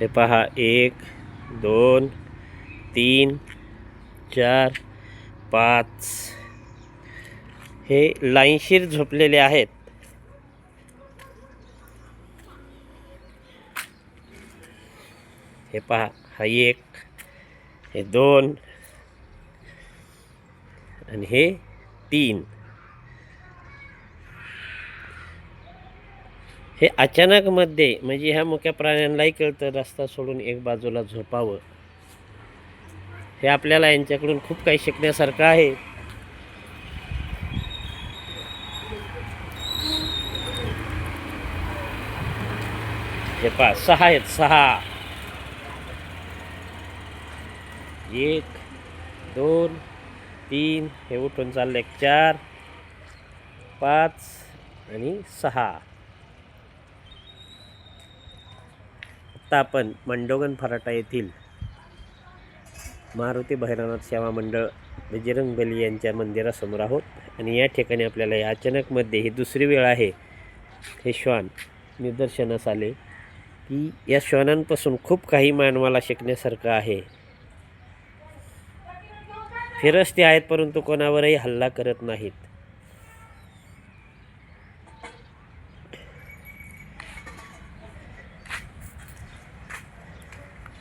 हे पहा एक दोन तीन चार पाच. हे लाईनशीर झोपलेले आहेत. हे पहा हा एक हे दोन आणि हे तीन. हे अचानक मध्ये म्हणजे ह्या मुक्या प्राण्यांनाही कळतं रस्ता सोडून एक बाजूला झोपावं. हे आपल्याला यांच्याकडून खूप काही शिकण्यासारखं आहे. हे पहा सहा आहेत सहा. एक दोन तीन हे उठून चालले एक चार पाच आणि सहा. आता आपण मंडोगन फराटा येथील मारुती भैरवनाथ सेवा मंडळ बजरंग बली यांच्या मंदिरासमोर आहोत. आणि या ठिकाणी आपल्याला या अचानकमध्ये ही दुसरी वेळ आहे. हे श्वान निदर्शनास आले की या श्वानांपासून खूप काही मानवाला शिकण्यासारखं आहे. फिरस्ते आहेत परंतु कोणावरही हल्ला करत नाहीत.